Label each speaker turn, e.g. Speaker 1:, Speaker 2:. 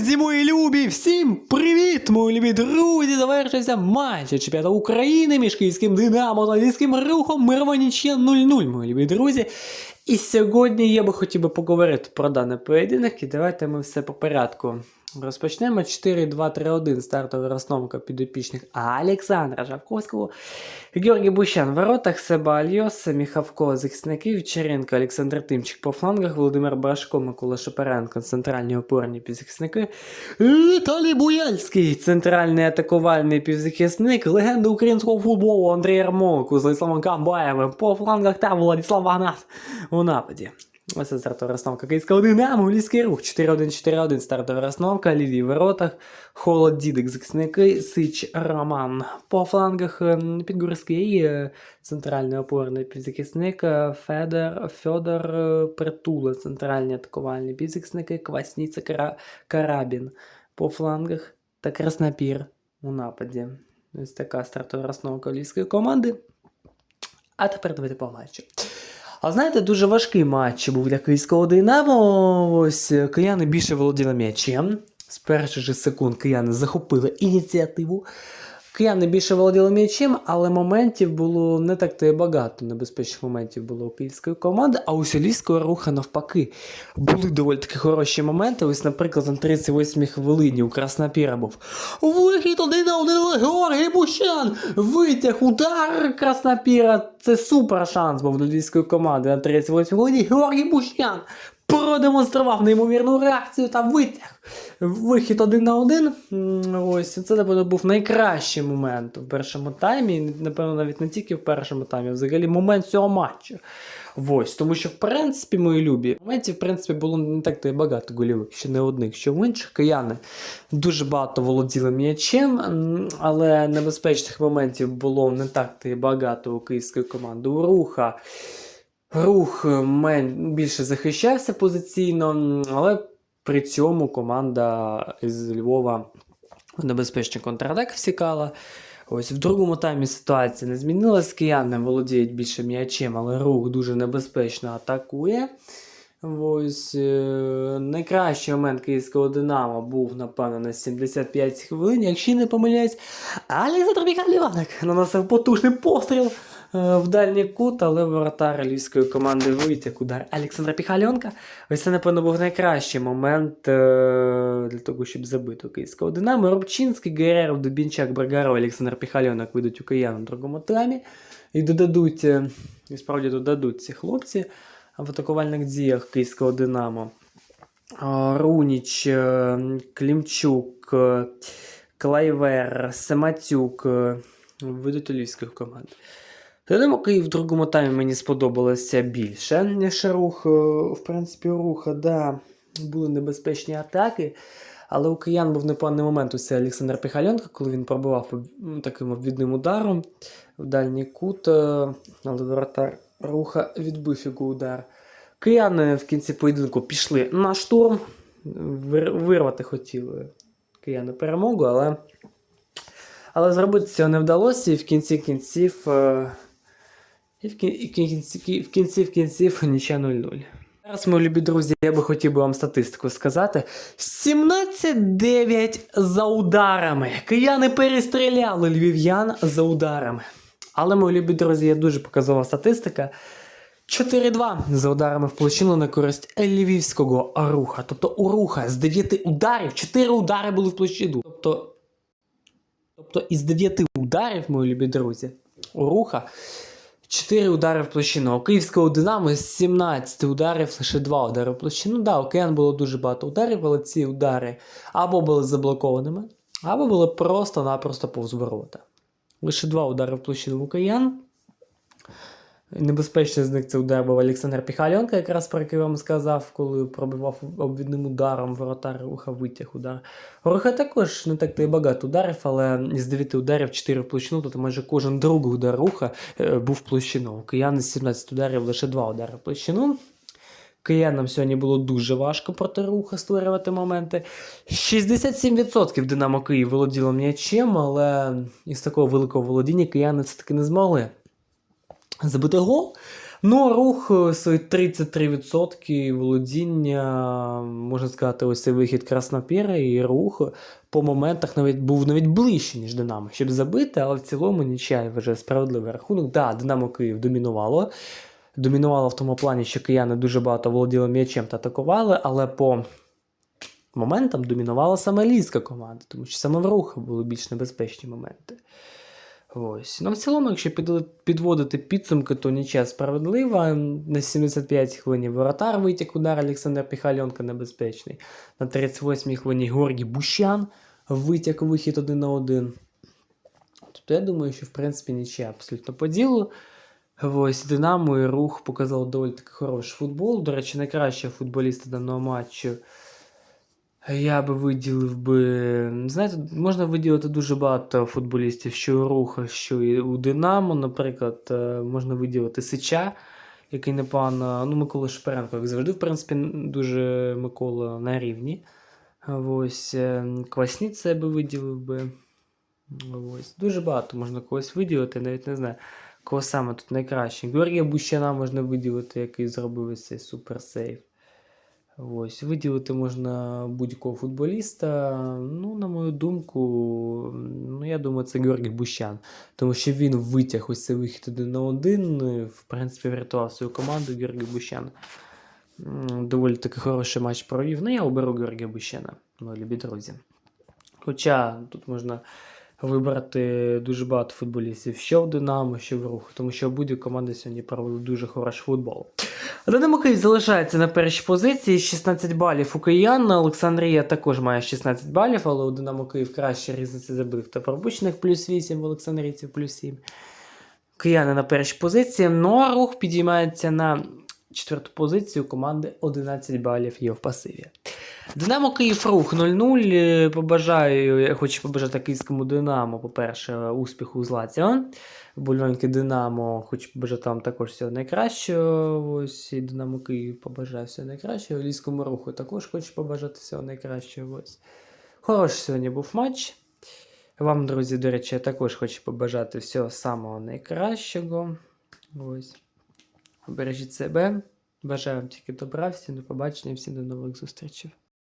Speaker 1: Друзі, мої любі, всім привіт, мої любі друзі! Завершився матч чемпіонату України між київським Динамо та львівським рухом Мирова нічия 0-0, мої любі друзі. І сьогодні я би хотів би поговорити про даний поєдинок, і давайте ми все по порядку. Розпочнемо. 4-2-3-1 стартова розстановка підопічних. Олександра Жавковського, Георгій Бущан в воротах, Себа Альос, Міхавко, захисники, Вчеренко, Олександр Тимчик по флангах, Володимир Брашко, Микола Шапаренко, центральні опорні півзахисники, Віталій Буяльський, центральний атакувальний півзахисник, легенда українського футболу Андрій Ярмолко з Владиславом Камбаєвим по флангах та Владислав Вагнат у нападі. Це стартова розстановка Київського Динамо, Львівський рух 4-1-4-1 стартова розстановка, ліві воротах, Холод Дідик захисники, Сич Роман. По флангах ем, Підгорський, е, центральний опорний півзахисник, е, Федор, Федор е, Притула, центральні атакувальні півзахисники, Квасніця Кара, Карабін. По флангах та Краснопір у нападі. Ось така стартова розстановка львівської команди. А тепер давайте по матчу. А знаєте, дуже важкий матч був для київського Динамо. Ось е, кияни більше володіли м'ячем. З перших же секунд кияни захопили ініціативу. Кияни більше володіли м'ячем, але моментів було не так то і багато. Небезпечних моментів було у київської команди, а у селійського руха навпаки. Були доволі таки хороші моменти. Ось, наприклад, на 38-й хвилині у Краснопіра був вихід один на один Георгій Бущан. Витяг, удар Краснопіра. Це супер шанс був для львівської команди на 38-й хвилині. Георгій Бущан продемонстрував неймовірну реакцію та витяг. Вихід один на один. Ось це напевно був найкращий момент в першому таймі. Напевно, навіть не тільки в першому таймі, а взагалі момент цього матчу. Ось, тому що, в принципі, мої любі, моментів, в принципі, було не так то і багато гольових, ще не одних, що в інших кияни дуже багато володіли м'ячем, але небезпечних моментів було не так то і багато у київської команди. У руха. Рух е, мен, більше захищався позиційно, але при цьому команда з Львова в небезпечний контратак всікала. Ось в другому таймі ситуація не змінилась. Кияни володіють більше м'ячем, але рух дуже небезпечно атакує. Ось е, найкращий момент київського Динамо був, напевно, на 75 хвилин, якщо не помиляюсь, Олександр Михайлівник наносив потужний постріл в дальній кут, але воротар львівської команди витяг удар Олександра Піхальонка. Ось це, напевно, був найкращий момент е, для того, щоб забити київського Динамо. Рубчинський, Гереров, Дубінчак, Баргаров, Олександр Піхальонок вийдуть у киян у другому таймі. І додадуть, е, і справді додадуть ці хлопці в атакувальних діях київського Динамо. Руніч, е, Клімчук, е, Клайвер, Сематюк е, ведуть львівських команд. Динамо Київ в другому таймі мені сподобалося більше, ніж рух. Е, В принципі, руха, да, були небезпечні атаки. Але у киян був непоганий момент. Це Олександр Піхальонко, коли він пробивав таким обвідним ударом в дальній кут, е, але воротар руха відбив його удар. Кияни в кінці поєдинку пішли на штурм, вирвати хотіли кияни перемогу, але, але зробити цього не вдалося, і в кінці кінців. І в кін- і в кінці, в кінці в 0-0. Зараз, мої любі друзі, я би хотів би вам статистику сказати. 17-9 за ударами. Кияни перестріляли львів'ян за ударами. Але, мої любі друзі, є дуже показова статистика. 4-2 за ударами в на користь львівського руха. Тобто у руха з 9 ударів 4 удари були в площину. Тобто, тобто із 9 ударів, мої любі друзі, у руха 4 удари в площину. У київського Динамо з 17 ударів лише 2 удари в площину. Да, у Киян було дуже багато ударів, але ці удари або були заблокованими, або були просто-напросто повз ворота. Лише 2 удари в площину у Киян. Небезпечний з них це удар був Олександр Піхальонка, якраз про який вам сказав, коли пробивав обвідним ударом воротар руха витяг удар. Руха також не так то і багато ударів, але з 9 ударів 4 в площину, тобто майже кожен другий удар руха е, був в площину. У киян з 17 ударів лише 2 удари площину. Киянам сьогодні було дуже важко проти руха створювати моменти. 67% Динамо Київ володіло м'ячем, але із такого великого володіння кияни це таки не змогли забити гол. Ну, рух е, свої 33% володіння, можна сказати, ось цей вихід Краснопіра і рух по моментах навіть був навіть ближче, ніж Динамо, щоб забити, але в цілому нічия вважаю справедливий рахунок. Да, Динамо Київ домінувало. Домінувало в тому плані, що кияни дуже багато володіли м'ячем та атакували, але по моментам домінувала саме львівська команда, тому що саме в руху були більш небезпечні моменти. Ось. Ну, в цілому, якщо підводити підсумки, то нічия справедлива. На 75 хвилині воротар витяг удар Олександр Піхальонка небезпечний. На 38 й хвилині Георгій Бущан витяг вихід один на один. Тобто я думаю, що в принципі нічия абсолютно по ділу. Ось Динамо і рух показав доволі таки хороший футбол. До речі, найкращого футболіста даного матчу. Я би виділив би. Знаєте, можна виділити дуже багато футболістів, що у Руха, що і у Динамо. Наприклад, е, можна виділити Сича, який непогано. Ну, Микола Шперенко, як завжди, в принципі, дуже Микола на рівні. Ось е, Квасніця би виділив би. Ось. Дуже багато можна когось виділити, навіть не знаю, кого саме тут найкраще. Георгія Бущана можна виділити, який зробив цей суперсейв. Ось, виділити можна будь-якого футболіста. Ну, на мою думку, ну, я думаю, це Георгій Бущан. Тому що він витяг ось цей вихід один на один. В принципі, врятував свою команду Георгій Бущан. Доволі таки хороший матч провів. Ну, я оберу Георгія Бущана, мої любі друзі. Хоча тут можна вибрати дуже багато футболістів, що в Динамо, що в рух, тому що будь команда сьогодні провели дуже хороший футбол. Динамо Київ залишається на першій позиції 16 балів у киян. Олександрія також має 16 балів, але у Динамо Київ краще різниця забитих та пропущених плюс 8, в Олександрійців плюс 7. Кияни на першій позиції. Ну а рух підіймається на четверту позицію команди 11 балів є в пасиві. Динамо Київ рух 0-0. Е, Побажаю, я хочу побажати київському Динамо, по-перше, успіху у Злаціо. Вболівальники Динамо, хочу побажати вам також всього найкращого. Ось і Динамо Київ побажаю всього найкращого. Львівському руху також хочу побажати всього найкращого. Ось. Хороший сьогодні був матч. Вам, друзі, до речі, я також хочу побажати всього самого найкращого. Ось. Бережіть себе. Бажаю вам тільки добра, всім до побачення, всім до нових зустрічей.